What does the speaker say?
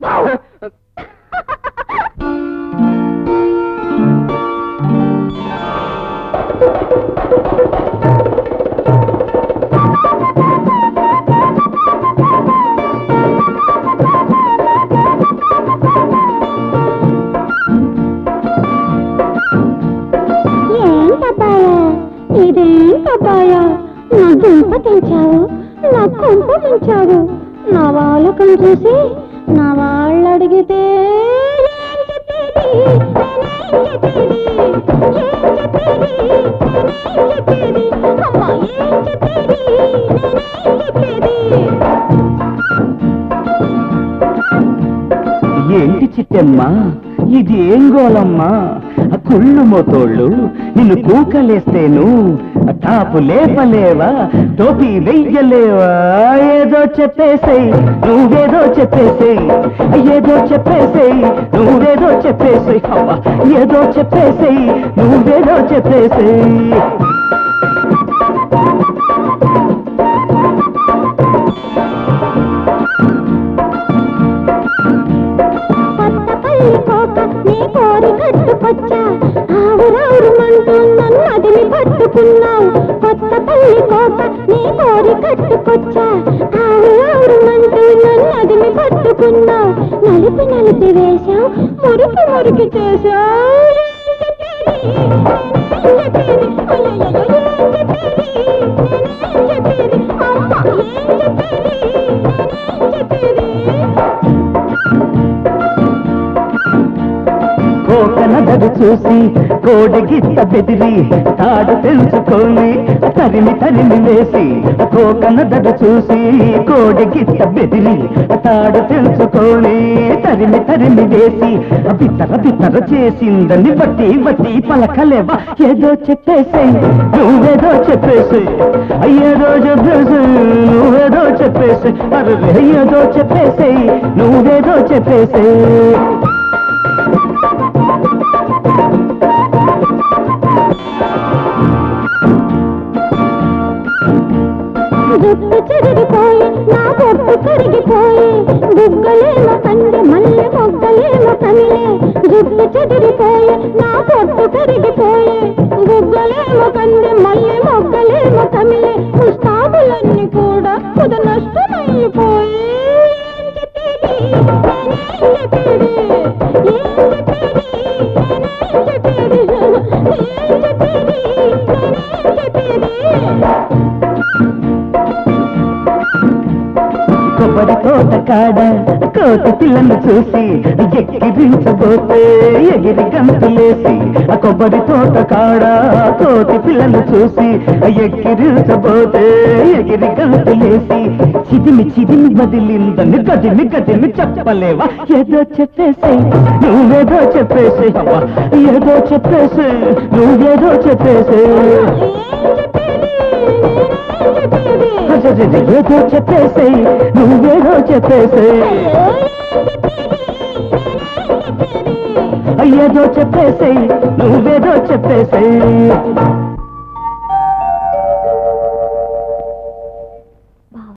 నా దుంప తెంచావు నా కొంప తెంచావు నా వాళ్ళకం చూసి నా వాళ్ళు అడిగితే ఏంటి చిట్టమ్మా? ఇది ఏం గోలమ్మా? కుళ్ళు మోతోళ్ళు. నిన్ను కూకలేస్తేను. తాపు లేపలేవా? టోపీ వెయ్యలేవా? ఏదో చెప్పేసేయ్ నువ్వేదో చెప్పేసేయ్. ఏదో చెప్పేసేయ్ నువ్వేదో చెప్పేసేయ్. ఏదో చెప్పేసేయ్ నువ్వేదో చెప్పేసేయ్. పట్టుకున్నావు కొత్త పల్లి కోక నీ కోరి కట్టుకొచ్చా. ఆవురావురుమంటూ నన్ను అదిని పట్టుకున్నా నలిపి నలిపి వేశావు. మురికి మురికి చేశావు. చూసి కోడిగిత్త బెదిరి తాడు తెలుసుకొని తరిమి తరిమి వేసి కోకనదడ చూసి కోడిగిత్త బెదిరి తాడు తెలుసుకొని తరిమి తరిమి వేసి బిత్తర బిత్తర చేసిందని బట్టి బట్టి పలకలేవా? ఏదో చెప్పేసేయ్ నువ్వేదో చెప్పేసి అయ్యేదో చెప్పేసి నువ్వేదో చెప్పేసి అరే ఏదో చెప్పేసేయ్ నువ్వేదో చెప్పేసే. జుట్టు చెరిగిపోయి నా పొట్టు కరిగిపోయి బుగ్గలేమో తండ్రి మల్లె మొగ్గలేమో తమిళే జుట్టు చెదిరిపోయి నా పొట్టు కరిగిపోయి బుగ్గలేమో తండ్రి మల్లె మొగ్గలేమో తమిళే ముస్తాబులన్నీ కూడా కుద నష్టమైపోయి. Thank you. కొబ్బరి తోట కాడ కోతి పిల్లను చూసి ఎక్కిరించబోతే ఎగిరి గంతులేసి ఆ కొబ్బరి తోట కాడ కోతి పిల్లను చూసి ఎక్కిరించబోతే ఎగిరి గంతులేసి చిదిమి చిదిమి బదిలిందని గదిమి గదిమి చెప్పలేవా? ఏదో చెప్పేసి నువ్వేదో చెప్పేసి ఏదో చెప్పేసి నువ్వేదో చెప్పేసి ఏదో చెప్పేసి నువ్వేదో చెప్పేసి. అయ్యేదో చెప్పేసి నువ్వేదో చెప్పేసి.